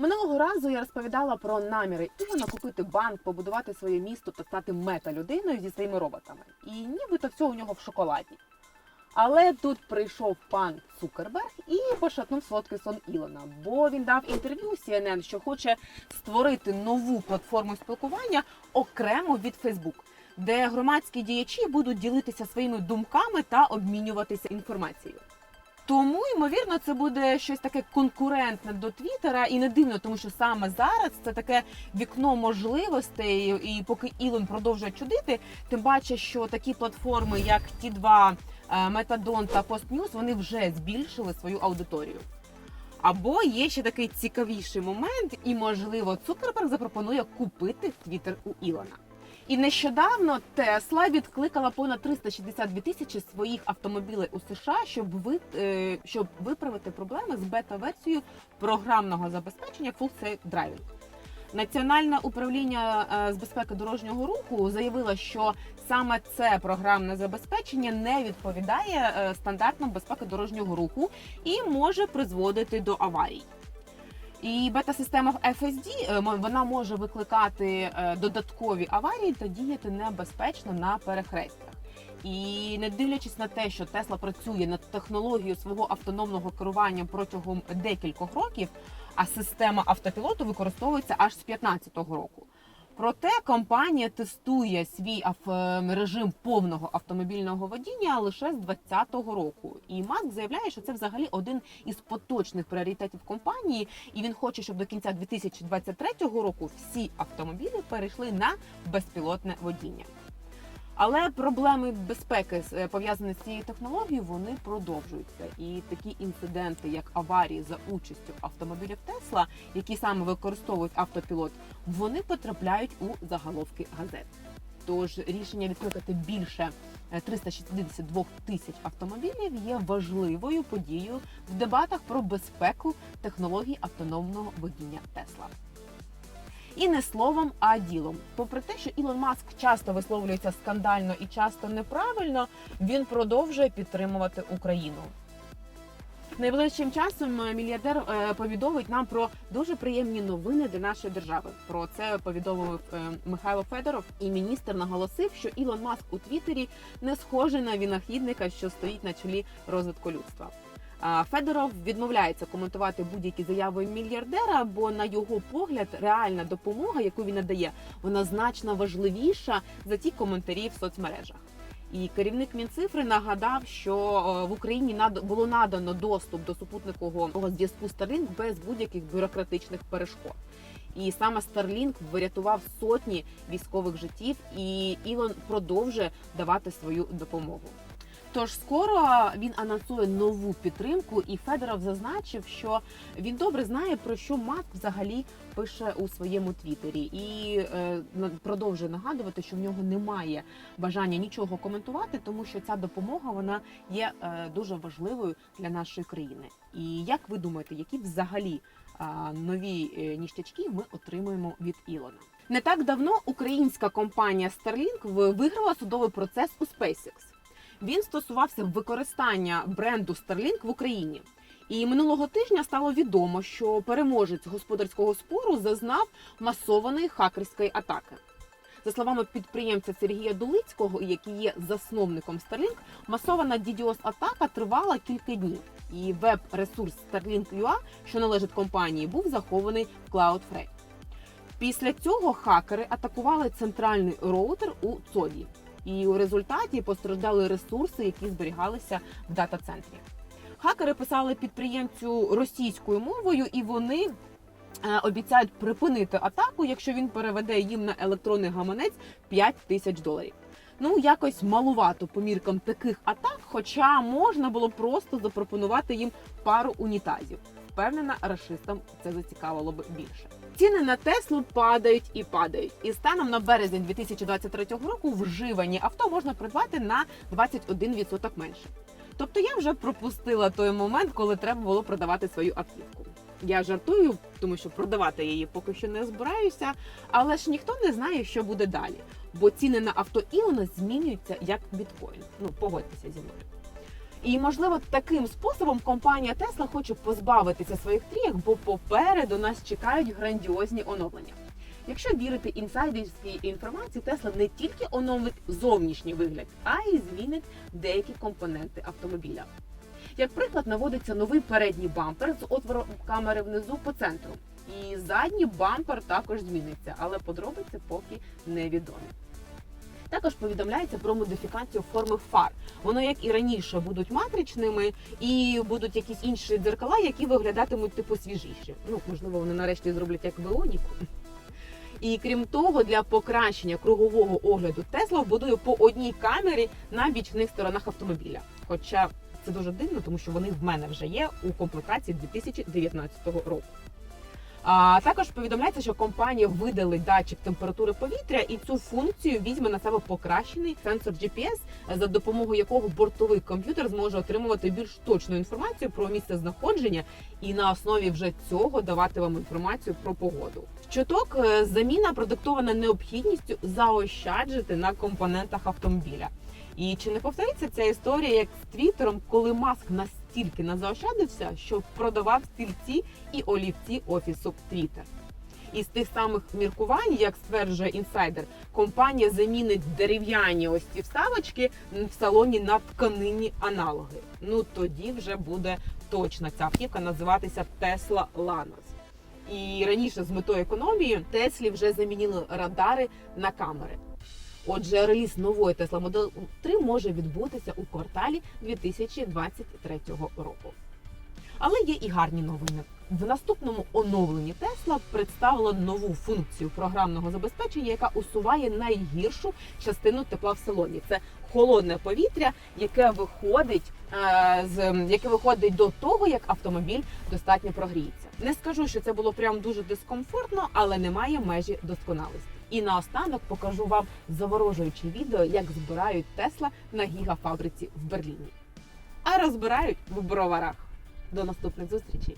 Минулого разу я розповідала про наміри Ілона купити банк, побудувати своє місто та стати мета-людиною зі своїми роботами. І нібито все у нього в шоколаді. Але тут прийшов пан Цукерберг і пошатнув солодкий сон Ілона, бо він дав інтерв'ю CNN, що хоче створити нову платформу спілкування окремо від Facebook, де громадські діячі будуть ділитися своїми думками та обмінюватися інформацією. Тому, ймовірно, це буде щось таке конкурентне до Твіттера, і не дивно, тому що саме зараз це таке вікно можливостей. І поки Ілон продовжує чудити, тим паче, що такі платформи, як ті 2 Метадон та Постньюз, вони вже збільшили свою аудиторію. Або є ще такий цікавіший момент, і можливо Цукерберг запропонує купити Твіттер у Ілона. І нещодавно Тесла відкликала понад 362 тисячі своїх автомобілів у США, щоб ви е, щоб виправити проблеми з бета-версією програмного забезпечення Full Safe Driving. Національне управління е, з безпеки дорожнього руху заявило, що саме це програмне забезпечення не відповідає е, стандартам безпеки дорожнього руху і може призводити до аварій. І бета-система FSD е, вона може викликати е, додаткові аварії та діяти небезпечно на перехрестях. І не дивлячись на те, що Тесла працює над технологією свого автономного керування протягом декількох років, а система автопілоту використовується аж з 2015 року. Проте компанія тестує свій ав- режим повного автомобільного водіння лише з 2020 року. І Маск заявляє, що це взагалі один із поточних пріоритетів компанії, і він хоче, щоб до кінця 2023 року всі автомобілі перейшли на безпілотне водіння. Але проблеми безпеки е, пов'язані з цією технологією, вони продовжуються. І такі інциденти, як аварії за участю автомобілів Тесла, які саме використовують автопілот, вони потрапляють у заголовки газет. Тож рішення відкликати більше е, 362 тисяч автомобілів є важливою подією в дебатах про безпеку технологій автономного водіння Тесла. І не словом, а ділом. Попри те, що Ілон Маск часто висловлюється скандально і часто неправильно, він продовжує підтримувати Україну. Найближчим часом е, мільярдер е, повідомить нам про дуже приємні новини для нашої держави. Про це повідомив е, Михайло Федоров, і міністр наголосив, що Ілон Маск у Твіттері не схожий на винахідника, що стоїть на чолі розвитку людства. Федоров відмовляється коментувати будь-які заяви мільярдера, бо на його погляд реальна допомога, яку він надає, вона значно важливіша за ті коментарі в соцмережах. І керівник Мінцифри нагадав, що е, в Україні було надано доступ до супутникового зв'язку Starlink без будь-яких бюрократичних перешкод. І саме Starlink врятував сотні військових життів, і Ілон продовжує давати свою допомогу. Тож скоро він анонсує нову підтримку, і Федоров зазначив, що він добре знає про що Маск взагалі пише у своєму твіттері, і е, продовжує нагадувати, що в нього немає бажання нічого коментувати, тому що ця допомога вона є е, дуже важливою для нашої країни. І як ви думаєте, які взагалі а, нові е, ніштячки ми отримуємо від Ілона? Не так давно українська компанія Starlink виграла судовий процес у SpaceX. Він стосувався використання бренду Starlink в Україні. І минулого тижня стало відомо, що переможець господарського спору зазнав масованої хакерської атаки. За словами підприємця Сергія Дулицького, який є засновником Starlink, масована DDoS атака тривала кілька днів. І веб-ресурс Starlink.ua, що належить компанії, був захований в Cloudflare. Після цього хакери атакували центральний роутер у ЦОДі. І у результаті постраждали ресурси, які зберігалися в дата-центрі. Хакери писали підприємцю російською мовою, і вони е, обіцяють припинити атаку, якщо він переведе їм на електронний гаманець 5 тисяч доларів. Ну, якось малувато по міркам таких атак, хоча можна було просто запропонувати їм пару унітазів. Впевнена, рашистам це зацікавило б більше. Ціни на Теслу падають і падають. І станом на березень 2023 року вживані авто можна придбати на 21% менше. Тобто я вже пропустила той момент, коли треба було продавати свою автівку. Я жартую, тому що продавати її поки що не збираюся, але ж ніхто не знає, що буде далі. Бо ціни на авто Ілона змінюються як біткоін. Ну, погодьтеся зі мною. І можливо таким способом компанія Tesla хоче позбавитися своїх трієк, бо попереду нас чекають грандіозні оновлення. Якщо вірити інсайдерській інформації, Tesla не тільки оновить зовнішній вигляд, а й змінить деякі компоненти автомобіля. Як приклад, наводиться новий передній бампер з отвором камери внизу по центру. І задній бампер також зміниться, але подробиці поки невідомі. Також повідомляється про модифікацію форми фар. Воно, як і раніше, будуть матричними і будуть якісь інші дзеркала, які виглядатимуть типу свіжіші. Ну, можливо, вони нарешті зроблять як Велоніку. І крім того, для покращення кругового огляду Тесла вбудує по одній камері на бічних сторонах автомобіля. Хоча це дуже дивно, тому що вони в мене вже є у комплектації 2019 року. А також повідомляється, що компанія видалить датчик температури повітря, і цю функцію візьме на себе покращений сенсор GPS, за допомогою якого бортовий комп'ютер зможе отримувати більш точну інформацію про місце знаходження і на основі вже цього давати вам інформацію про погоду. Чуток е, заміна продиктована необхідністю заощаджити на компонентах автомобіля. І чи не повториться ця історія як з Твіттером, коли Маск настільки назаощадився, що продавав стільці і олівці офісу Твіттер? Із тих самих міркувань, як стверджує інсайдер, компанія замінить дерев'яні ось ці вставочки в салоні на тканинні аналоги. Ну тоді вже буде точно ця автівка називатися Tesla Lanos. І раніше з метою економії Теслі вже замінили радари на камери. Отже, реліз нової Tesla Model 3 може відбутися у кварталі 2023 року. Але є і гарні новини. В наступному оновленні Tesla представила нову функцію програмного забезпечення, яка усуває найгіршу частину тепла в салоні. Це холодне повітря, яке виходить е, з яке виходить до того, як автомобіль достатньо прогріється. Не скажу, що це було прям дуже дискомфортно, але немає межі досконалості. І наостанок покажу вам заворожуюче відео, як збирають Тесла на гігафабриці в Берліні. А розбирають в броварах. До наступних зустрічей!